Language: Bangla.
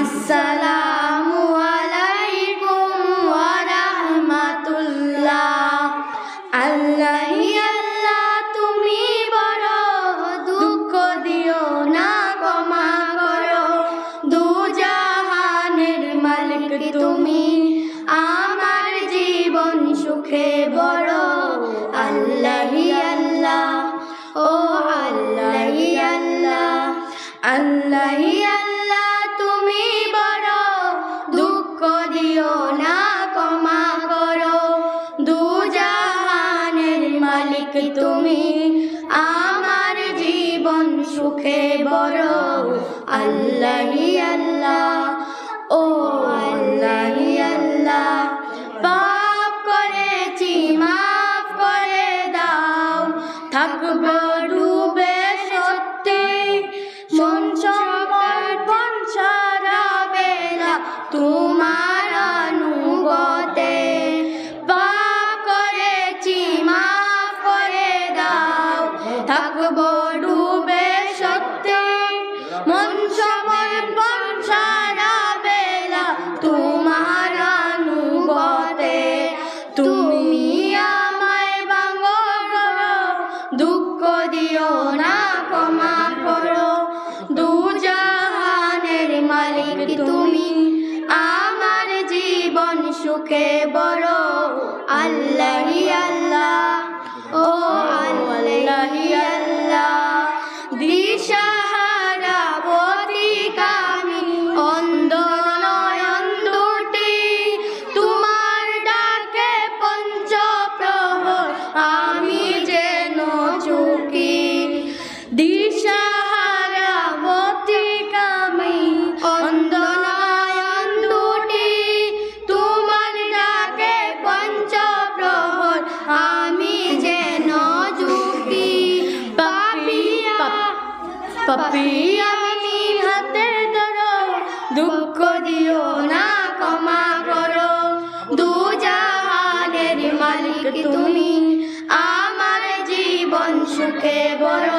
আসসালামু আলাইকুম ওয়া রাহমাতুল্লাহ। আল্লাহ আল্লাহ, তুমি বড় দুঃখ দিও না, ক্ষমা করো। দু জাহানের মালিক তুমি, আমার জীবন সুখে বড়। আল্লাহ আল্লাহ, ও আল্লাহ আল্লাহ আল্লাহ মালিক তুমি। আমার জীবন সুখে বড়। আল্লাহ আল্লাহ, ও আল্লাহ আল্লাহ। পাপ করেছি, মাফ করে দাও। থাকব দিও না, ক্ষমা করো। দুজাহানের মালিক তুমি, আমার জীবন সুখে বড়। আল্লাহ আল্লাহ, ও আল্লাহ। পাপি, আমি হাতে ধরো দুঃখ দিও না, ক্ষমা করো। দু জাহানের মালিক তুমি, আমার জীবন সুখে বড়